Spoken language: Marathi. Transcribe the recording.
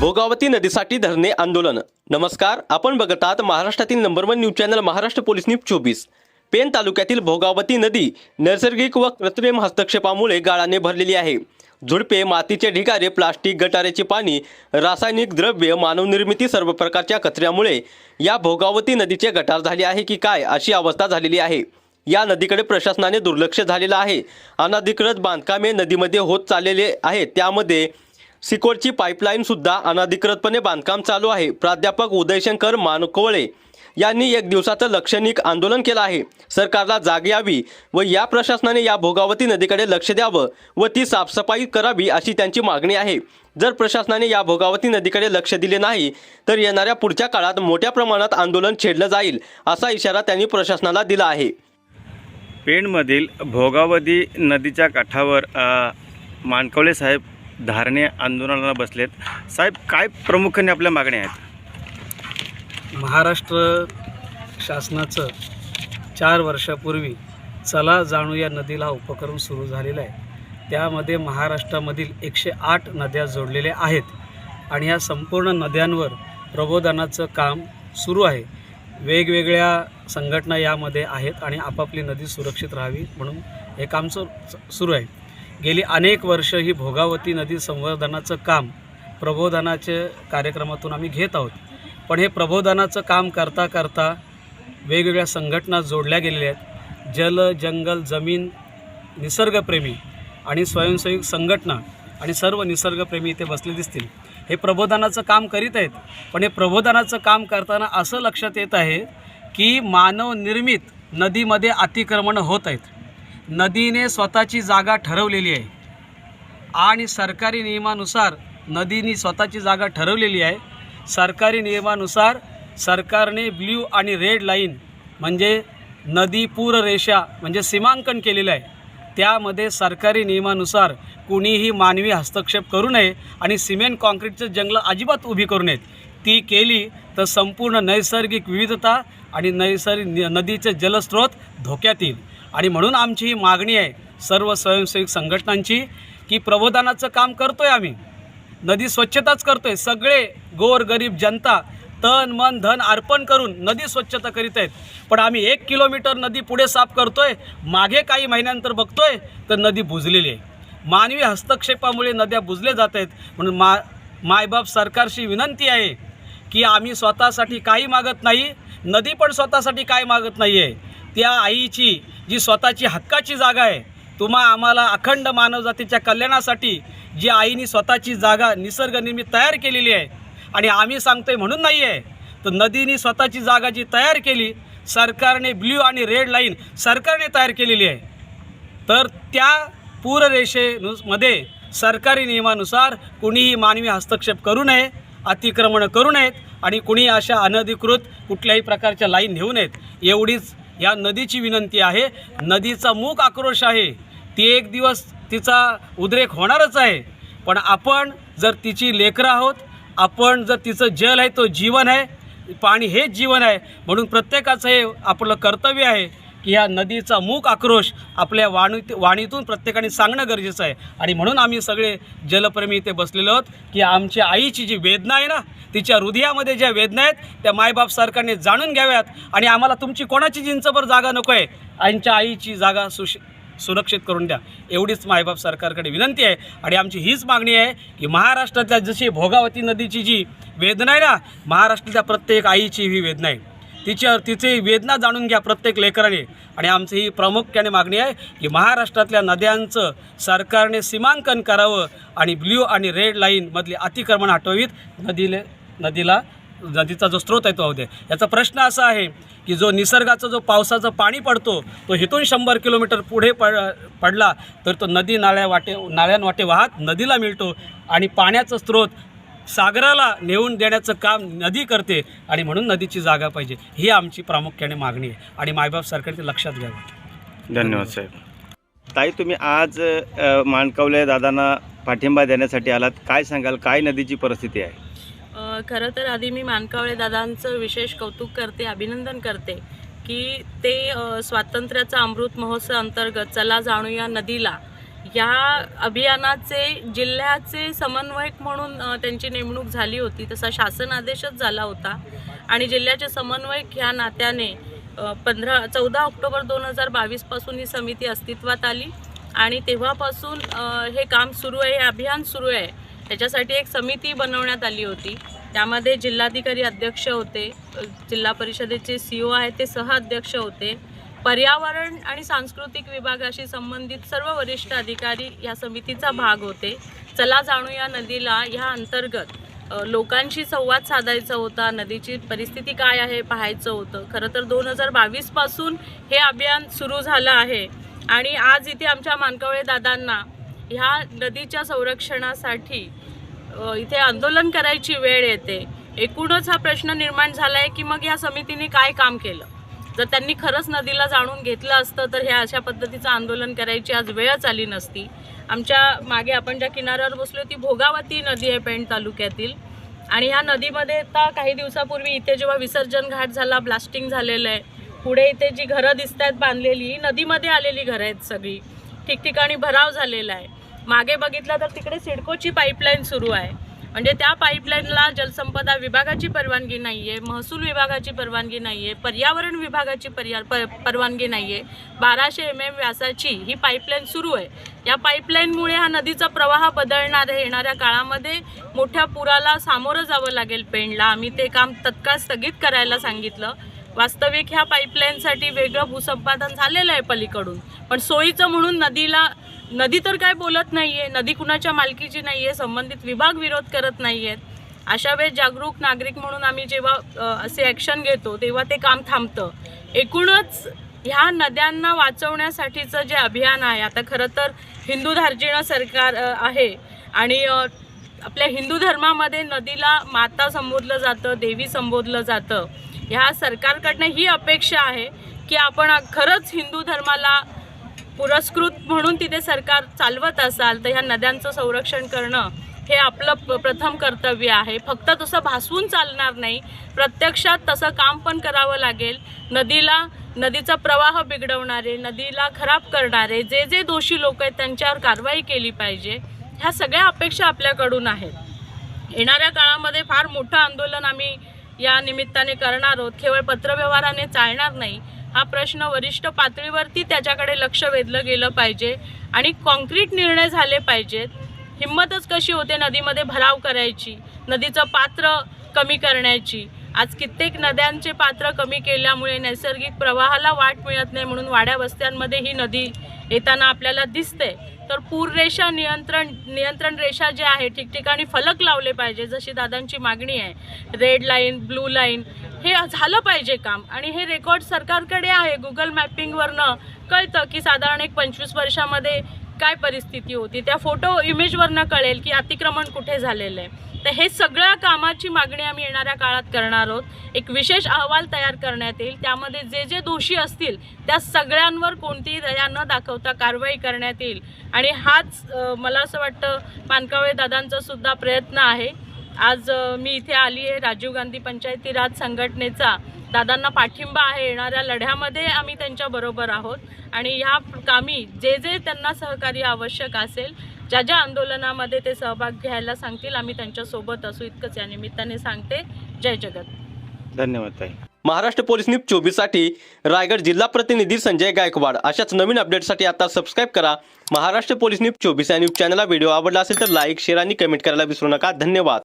भोगावती नदीसाठी धरणे आंदोलन. नमस्कार आपण बघत आहात महाराष्ट्रातील number one news channel Maharashtra police news चोवीस. पेन तालुक्यातील भोगावती नदी नैसर्गिक व कृत्रिम हस्तक्षेपामुळे गाळाने भरलेली आहे. झुडपे मातीचे ढिगारे प्लास्टिक गटारेचे पाणी रासायनिक द्रव्य मानवनिर्मिती सर्व प्रकारच्या कचऱ्यामुळे या भोगावती नदीचे गटार झाले आहे की काय अशी अवस्था झालेली आहे. या नदीकडे प्रशासनाने दुर्लक्ष झालेलं आहे. अनधिकृत बांधकामे नदीमध्ये होत चाललेले आहे त्यामध्ये सिकोडची पाईपलाईन सुद्धा अनधिकृतपणे बांधकाम चालू आहे. प्राध्यापक उदयशंकर मानकोळे यांनी एक दिवसाचं लक्षणिक आंदोलन केलं आहे. सरकारला जाग यावी व या प्रशासनाने या भोगावती नदीकडे लक्ष द्यावं व ती साफसफाई करावी अशी त्यांची मागणी आहे. जर प्रशासनाने या भोगावती नदीकडे लक्ष दिले नाही तर येणाऱ्या पुढच्या काळात मोठ्या प्रमाणात आंदोलन छेडलं जाईल असा इशारा त्यांनी प्रशासनाला दिला आहे. पेणमधील भोगावती नदीच्या काठावर अ, मानकवले साहेब धारणे आंदोलनाला बसलेत. साहेब काय प्रामुख्याने आपल्या मागण्या आहेत? महाराष्ट्र शासनाचं चार वर्षापूर्वी चला जाणू या नदीला उपक्रम सुरू झालेला आहे. त्यामध्ये महाराष्ट्रामधील एकशे आठ नद्या जोडलेल्या आहेत आणि या संपूर्ण नद्यांवर प्रबोधनाचं काम सुरू आहे. वेगवेगळ्या संघटना यामध्ये आहेत आणि आपापली नदी सुरक्षित राहावी म्हणून हे काम सुरू आहे. गेली अनेक वर्ष ही भोगावती नदी संवर्धनाचं काम प्रबोधनाचे कार्यक्रमातून आम्ही घेत आहोत. पण हे प्रबोधनाचं काम करता करता वेगवेगळ्या संघटना जोडल्या गेलेल्या आहेत. जल जंगल जमीन निसर्गप्रेमी आणि स्वयंसेवी संघटना आणि सर्व निसर्गप्रेमी इथे बसले दिसतील. हे प्रबोधनाचं काम करीत आहेत. पण हे प्रबोधनाचं काम करताना असं लक्षात येत आहे की मानवनिर्मित नदीमध्ये अतिक्रमण होत आहेत. नदीने स्वतःची जागा ठरवलेली आहे. आणि सरकारी नियमानुसार नदीनी स्वतःची जागा ठरवलेली आहे. सरकारी नियमानुसार सरकारने ब्ल्यू आणि रेड लाईन म्हणजे नदी पूररेषा म्हणजे सीमांकन केलेलं आहे. त्यामध्ये सरकारी नियमानुसार कुणीही मानवी हस्तक्षेप करू नये आणि सिमेंट कॉन्क्रीटचं जंगलं अजिबात उभी करू नयेत. ती केली तर संपूर्ण नैसर्गिक विविधता आणि नैसर्गिक नदीचे जलस्रोत धोक्यात येईल. आणि म्हणून आमची ही मागणी आहे सर्व स्वयंसेवी संघटनांची की प्रबोधनाचं काम करतो आहे आम्ही. नदी स्वच्छताच करतो आहे सगळे गोर गरीब जनता तन मन धन अर्पण करून नदी स्वच्छता करीत आहेत. पण आम्ही एक किलोमीटर नदी पुढे साफ करतोय मागे काही महिन्यानंतर बघतोय तर नदी बुजलेली आहे. मानवी हस्तक्षेपामुळे नद्या बुजल्या जात आहेत. म्हणून मा मायबाप सरकारशी विनंती आहे की आम्ही स्वतःसाठी काही मागत नाही नदी पण स्वतःसाठी काय मागत नाही आहे त्या आईची जी स्वतःची हक्काची जागा आहे तुम्हा आम्हाला अखंड मानवजातीच्या कल्याणासाठी जी आईने स्वतःची जागा निसर्गनिर्मित तयार केलेली आहे आणि आम्ही सांगतोय म्हणून नाही आहे तर नदीने स्वतःची जागा जी तयार केली सरकारने ब्ल्यू आणि रेड लाईन सरकारने तयार केलेली आहे. तर त्या पूररेषेमध्ये सरकारी नियमानुसार कुणीही मानवी हस्तक्षेप करू नये अतिक्रमणं करू नयेत आणि कुणी अशा अनधिकृत कुठल्याही प्रकारच्या लाईन नेऊ नयेत एवढीच या नदीची विनंती आहे. नदीचा मूक आक्रोश आहे. ती एक दिवस तिचा उद्रेक होणारच आहे. पण आपण जर तिची लेकरं आहोत आपण जर तिचं जल आहे तो जीवन आहे पाणी हेच जीवन आहे म्हणून प्रत्येकाचं हे आपलं कर्तव्य आहे. की या नदीचा मूक आक्रोश आपल्या वाणी वाणीतून प्रत्येकाने सांगणं गरजेचं आहे. आणि म्हणून आम्ही सगळे जलप्रेमी इथे बसलेलो आहोत की आमच्या आईची जी वेदना आहे ना तिच्या हृदयामध्ये ज्या वेदना आहेत त्या मायबाप सरकारने जाणून घ्याव्यात. आणि आम्हाला तुमची कोणाची जिंचभर जागा नको आहे आईच्या आईची जागा सुश सुरक्षित करून द्या. एवढीच मायबाप सरकारकडे विनंती आहे. आणि आमची हीच मागणी आहे की महाराष्ट्रातल्या जशी भोगावती नदीची जी वेदना आहे ना महाराष्ट्रातल्या प्रत्येक आईची ही वेदना आहे. तिच्या तिची वेदना जाणून घ्या प्रत्येक लेकराने. आणि आमची ही प्रामुख्याने मागणी आहे की महाराष्ट्रातल्या नद्यांचं सरकारने सीमांकन करावं आणि ब्ल्यू आणि रेड लाईनमधली अतिक्रमण हटवीत नदीले नदीला नदीचा जो स्रोत आहे तो होते याचा प्रश्न असा आहे की जो निसर्गाचा जो पावसाचं पाणी पडतो तो हिथून शंभर किलोमीटर पुढे पड पडला तर तो नदी नाळ्या वाटे नाळ्यांवाटे वाहत नदीला मिळतो. आणि पाण्याचा स्रोत सागराला नेऊन देण्याचं काम नदी करते आणि म्हणून नदीची जागा पाहिजे. ही आमची प्रामुख्याने मागणी आहे. आणि मायबाप सरकारने लक्षात घ्यावं. धन्यवाद साहेब. ताई तुम्ही आज अ, मानकवले दादांना पाठिंबा देण्यासाठी आलात. काय सांगाल? काय नदीची परिस्थिती आहे? खरं तर आधी मी मानकावळे दादांचं विशेष कौतुक करते अभिनंदन करते की ते स्वातंत्र्याचा अमृत महोत्सव अंतर्गत चला जाणूया नदीला. या अभियानाचे जिल्ह्याचे समन्वयक म्हणून त्यांची नेमणूक झाली होती. तसा शासन आदेशच झाला होता. आणि जिल्ह्याचे समन्वयक ह्या नात्याने पंधरा चौदा ऑक्टोबर दोन हजार बावीसपासून ही समिती अस्तित्वात आली. आणि तेव्हापासून हे काम सुरू आहे हे अभियान सुरू आहे. त्याच्यासाठी एक समिती बनवण्यात आली होती. त्यामध्ये जिल्हाधिकारी अध्यक्ष होते. जिल्हा परिषदेचे सी ओ आहेत ते सह अध्यक्ष होते. पर्यावरण आणि सांस्कृतिक विभागाशी संबंधित सर्व वरिष्ठ अधिकारी या समितीचा भाग होते. चला जाणूया नदीला ह्या अंतर्गत लोकांशी संवाद साधायचा होता नदीची परिस्थिती काय आहे पाहायचं होतं. खरं तर दोन हजार बावीसपासून हे अभियान सुरू झालं आहे. आणि आज इथे आमच्या मानकवळे दादांना ह्या नदीच्या संरक्षणासाठी इथे आंदोलन करायची वेळ येते. एकूणच हा प्रश्न निर्माण झाला आहे की मग या समितीने काय काम केलं? जर त्यांनी खरंच नदीला जाणून घेतलं असतं तर हे अशा पद्धतीचं आंदोलन करायची आज वेळच आली नसती. आमच्या मागे आपण ज्या किनाऱ्यावर बसलो ती भोगावती नदी आहे पेण तालुक्यातील. आणि ह्या नदीमध्ये आता काही दिवसापूर्वी इथे जेव्हा विसर्जन घाट झाला ब्लास्टिंग झालेलं आहे. पुढे इथे जी घरं दिसत आहेत बांधलेली नदीमध्ये आलेली घरं आहेत सगळी. ठिकठिकाणी भराव झालेला आहे. मागे बघितलं तर तिकडे सिडकोची पाईपलाईन सुरू आहे. म्हणजे त्या पाईपलाईनला जलसंपदा विभागाची परवानगी नाही आहे महसूल विभागाची परवानगी नाही आहे पर्यावरण विभागाची पर्या प परवानगी नाही आहे बाराशे एम एम व्यासाची ही पाईपलाईन सुरू आहे. या पाईपलाईनमुळे हा नदीचा प्रवाह बदलणार आहे येणाऱ्या काळामध्ये मोठ्या पुराला सामोरं जावं लागेल पेणला आम्ही ते काम तत्काळ स्थगित करायला सांगितलं. वास्तविक ह्या पाईपलाईनसाठी वेगळं भूसंपादन झालेलं आहे पलीकडून. पण सोयीचं म्हणून नदीला नदी तर काय बोलत नाही आहे नदी कुणाच्या मालकीची नाही आहे संबंधित विभाग विरोध करत नाही आहेत अशा वेळेस जागरूक नागरिक म्हणून आम्ही जेव्हा असे ॲक्शन घेतो तेव्हा ते काम थांबतं. एकूणच ह्या नद्यांना वाचवण्यासाठीचं जे अभियान आहे आता खरं तर हिंदू धार्जिणं सरकार आहे. आणि आपल्या हिंदू धर्मामध्ये नदीला माता संबोधलं जातं देवी संबोधलं जातं. ह्या सरकारकडनं ही अपेक्षा आहे की आपण खरंच हिंदू धर्माला पुरस्कृत म्हणून तिथे सरकार चालवत असाल तर ह्या नद्यांचं संरक्षण करणं हे आपलं प- प्रथम कर्तव्य आहे. फक्त तसं भासवून चालणार नाही. प्रत्यक्षात तसं काम पण करावं लागेल. नदीला नदीचा प्रवाह बिघडवणारे नदीला खराब करणारे जे जे दोषी लोक आहेत त्यांच्यावर कारवाई केली पाहिजे ह्या सगळ्या अपेक्षा आपल्याकडून आहेत. येणाऱ्या काळामध्ये फार मोठं आंदोलन आम्ही या निमित्ताने करणार आहोत. केवळ पत्रव्यवहाराने चालणार नाही. हा प्रश्न वरिष्ठ पातळीवरती त्याच्याकडे लक्ष वेधलं गेलं पाहिजे आणि कॉन्क्रीट निर्णय झाले पाहिजेत. हिंमतच कशी होते नदीमध्ये भराव करायची नदीचं पात्र कमी करण्याची? आज कित्येक नद्यांचे पात्र कमी केल्यामुळे नैसर्गिक प्रवाहाला वाट मिळत नाही म्हणून वाड्या वस्त्यांमध्ये ही नदी येताना आपल्याला दिसते. तर पूररेषा नियंत्रण नियंत्रण रेषा जे आहे ठिकठिकाणी फलक लावले पाहिजे जशी दादांची मागणी आहे. रेड लाईन ब्लू लाईन हे झालं पाहिजे काम. आणि हे रेकॉर्ड सरकारकडे आहे. गुगल मॅपिंगवरनं कळतं की साधारण एक पंचवीस वर्षामध्ये काय परिस्थिती होती. त्या फोटो इमेजवरनं कळेल की अतिक्रमण कुठे झालेलं आहे. तर हे सगळ्या कामाची मागणी आम्ही येणाऱ्या काळात करणार आहोत. एक विशेष अहवाल तयार करण्यात येईल. त्यामध्ये जे जे दोषी असतील त्या सगळ्यांवर कोणतीही दया न दाखवता कारवाई करण्यात येईल. आणि हाच मला असं वाटतं पानकावळे दादांचा सुद्धा प्रयत्न आहे. आज मी इथे आली आहे राजीव गांधी पंचायती राज संघटनेचा. दादांना पाठिंबा आहे येणाऱ्या लढ्यामध्ये आम्ही त्यांच्याबरोबर आहोत. आणि ह्या कामी जे जे त्यांना सहकार्य आवश्यक असेल ज्या ज्या आंदोलनामध्ये ते सहभाग घ्यायला सांगतील आम्ही त्यांच्यासोबत असू. इतकंच या निमित्ताने सांगते. जय जगत. धन्यवाद ताई. महाराष्ट्र पोलीस न्यूज चोवीससाठी रायगड जिल्हा प्रतिनिधी संजय गायकवाड. अशाच नवीन अपडेटसाठी आता सबस्क्राईब करा. महाराष्ट्र पोलीस न्यूज चोवीस या न्यूज चॅनलला व्हिडिओ आवडला असेल तर लाईक शेअर आणि कमेंट करायला विसरू नका. धन्यवाद.